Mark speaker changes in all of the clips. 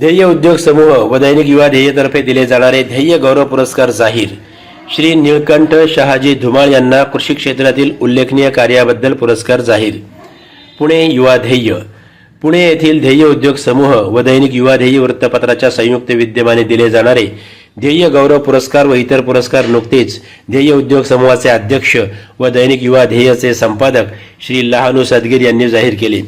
Speaker 1: ध्येय उद्योग समूह व दैनिक युवा ध्येयतर्फे दिले जाणारे ध्येय गौरव पुरस्कार जाहीर. श्री निळकंठ शहाजी धुमाळ यांना कृषी क्षेत्रातील उल्लेखनीय कार्याबद्दल पुरस्कार जाहीर. पुणे युवा ध्येय. पुणे येथील ध्येय उद्योग समूह व दैनिक युवा ध्येय वृत्तपत्राच्या संयुक्त विद्यमाने दिले जाणारे ध्येय गौरव पुरस्कार व इतर पुरस्कार नुकतेच ध्येय उद्योग समूहाचे अध्यक्ष व दैनिक युवा ध्येयचे संपादक श्री लहानू सदगीर यांनी जाहीर केले.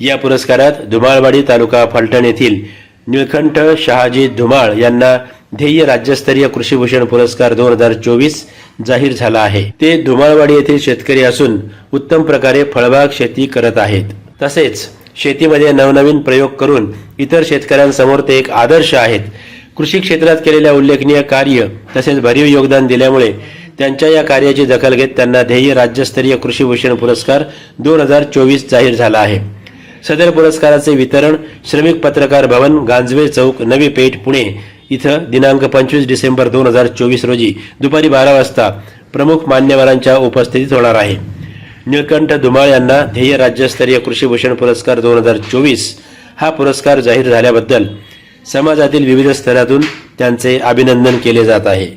Speaker 1: या पुरस्कारात धुमाळवाडी तालुका फलटण येथील निळकंठ शहाजी धुमाळ यांना ध्येय राज्यस्तरीय कृषीभूषण पुरस्कार दोन हजार चोवीस जाहीर झाला आहे. ते धुमाळवाडी येथील शेतकरी असून उत्तम प्रकारे फळबाग शेती करत आहेत. तसेच शेतीमध्ये नवनवीन प्रयोग करून इतर शेतकऱ्यांसमोर ते एक आदर्श आहेत. कृषी क्षेत्रात केलेल्या उल्लेखनीय कार्य तसेच भरीव योगदान दिल्यामुळे त्यांच्या या कार्याची दखल घेत त्यांना ध्येय राज्यस्तरीय कृषीभूषण पुरस्कार दोन हजार चोवीस जाहीर झाला आहे. सदर पुरस्काराचे वितरण श्रमिक पत्रकार भवन गांजवे चौक नवी पेठ पुणे इथं दिनांक पंचवीस डिसेंबर दोन हजार चोवीस रोजी दुपारी बारा वाजता प्रमुख मान्यवरांच्या उपस्थितीत होणार आहे. निळकंठ धुमाळ यांना ध्येय राज्यस्तरीय कृषीभूषण पुरस्कार दोन हजार चोवीस हा पुरस्कार जाहीर झाल्याबद्दल समाजातील विविध स्तरातून त्यांचे अभिनंदन केले जात आहे.